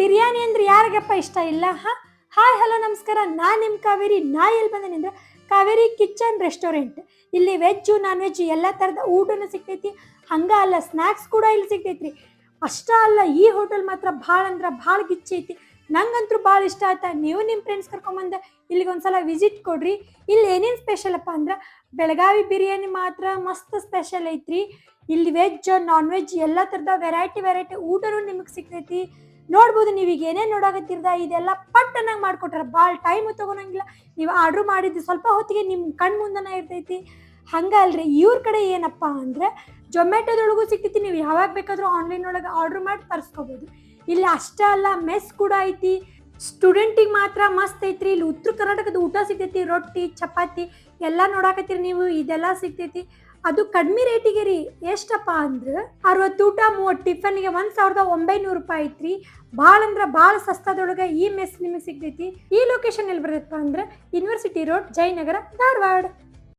ಬಿರಿಯಾನಿ ಅಂದ್ರೆ ಯಾರಿಗಪ್ಪ ಇಷ್ಟ ಇಲ್ಲ, ಹಾ? ಹಾಯ್ ಹಲೋ ನಮಸ್ಕಾರ. ನಾ ನಿಮ್ಮ ಕಾವೇರಿ. ನಾ ಎಲ್ಲಿ ಬಂದೇನೆ ಅಂದ್ರೆ ಕಾವೇರಿ ಕಿಚನ್ ರೆಸ್ಟೋರೆಂಟ್. ಇಲ್ಲಿ ವೆಜ್ಜು ನಾನ್ ವೆಜ್ ಎಲ್ಲ ಥರದ ಊಟನು ಸಿಗ್ತೈತಿ. ಹಂಗ ಅಲ್ಲ ಸ್ನ್ಯಾಕ್ಸ್ ಕೂಡ ಇಲ್ಲಿ ಸಿಗ್ತೈತ್ರಿ. ಅಷ್ಟ ಅಲ್ಲ, ಈ ಹೋಟೆಲ್ ಮಾತ್ರ ಭಾಳ ಅಂದ್ರೆ ಭಾಳ ಗಿಚ್ಚೈತಿ ನಂಗಂತೂ ಭಾಳ ಇಷ್ಟ ಆಯ್ತಾ. ನೀವು ನಿಮ್ಮ ಫ್ರೆಂಡ್ಸ್ ಕರ್ಕೊಂಬಂದ ಇಲ್ಲಿಗೆ ಒಂದ್ಸಲ ವಿಸಿಟ್ ಕೊಡ್ರಿ. ಇಲ್ಲಿ ಏನೇನು ಸ್ಪೆಷಲ್ ಅಪ್ಪ ಅಂದ್ರೆ ಬೆಳಗಾವಿ ಬಿರಿಯಾನಿ ಮಾತ್ರ ಮಸ್ತ್ ಸ್ಪೆಷಲ್ ಐತ್ರಿ. ಇಲ್ಲಿ ವೆಜ್ ನಾನ್ ವೆಜ್ ಎಲ್ಲ ಥರದ ವೆರೈಟಿ ವೆರೈಟಿ ಊಟನು ನಿಮಗೆ ಸಿಗ್ತೈತಿ. ನೋಡ್ಬೋದು ನೀವೀಗ ಏನೇನು ನೋಡಾಕತ್ತಿರ್ದ, ಇದೆಲ್ಲ ಪಟ್ಟನಾಗಿ ಮಾಡಿಕೊಟ್ರೆ ಭಾಳ ಟೈಮ್ ತೊಗೊಳಂಗಿಲ್ಲ. ನೀವು ಆರ್ಡ್ರ್ ಮಾಡಿದ್ದು ಸ್ವಲ್ಪ ಹೊತ್ತಿಗೆ ನಿಮ್ಮ ಕಣ್ಣು ಮುಂದನ ಇರ್ತೈತಿ. ಹಂಗಲ್ರಿ, ಇವ್ರ ಕಡೆ ಏನಪ್ಪ ಅಂದ್ರೆ ಜೊಮ್ಯಾಟೊದೊಳಗೂ ಸಿಗ್ತೈತಿ, ನೀವು ಯಾವಾಗ ಬೇಕಾದರೂ ಆನ್ಲೈನ್ ಒಳಗೆ ಆರ್ಡ್ರ್ ಮಾಡಿ ತರಿಸ್ಕೋಬೋದು. ಇಲ್ಲಿ ಅಷ್ಟೇ ಅಲ್ಲ ಮೆಸ್ ಕೂಡ ಐತಿ. ಸ್ಟೂಡೆಂಟಿಗೆ ಮಾತ್ರ ಮಸ್ತ್ ಐತ್ರಿ. ಇಲ್ಲಿ ಉತ್ತರ ಕರ್ನಾಟಕದ ಊಟ ಸಿಗ್ತೈತಿ, ರೊಟ್ಟಿ, ಚಪಾತಿ ಎಲ್ಲ ನೋಡಾಕತ್ತೀರಿ ನೀವು, ಇದೆಲ್ಲ ಸಿಗ್ತೈತಿ. ಅದು ಕಡಿಮೆ ರೇಟಿಗೆ ರೀ. ಎಷ್ಟಪ್ಪ ಅಂದ್ರೆ ಅರವತ್ತು ಊಟ, ಮೂವತ್ತು ಟಿಫನ್ಗೆ ಒಂದು ಸಾವಿರದ ಒಂಬೈನೂರು ರೂಪಾಯಿ ಐತ್ರಿ. ಭಾಳ ಅಂದ್ರೆ ಭಾಳ ಸಸ್ತಾದೊಳಗೆ ಈ ಮೆಸ್ ನಿಮಗೆ ಸಿಗ್ತೈತಿ. ಈ ಲೊಕೇಶನ್ ಎಲ್ಲಿ ಬರ್ತೈತಪ್ಪ ಅಂದ್ರೆ ಯೂನಿವರ್ಸಿಟಿ ರೋಡ್ ಜಯನಗರ, ಧಾರವಾಡ.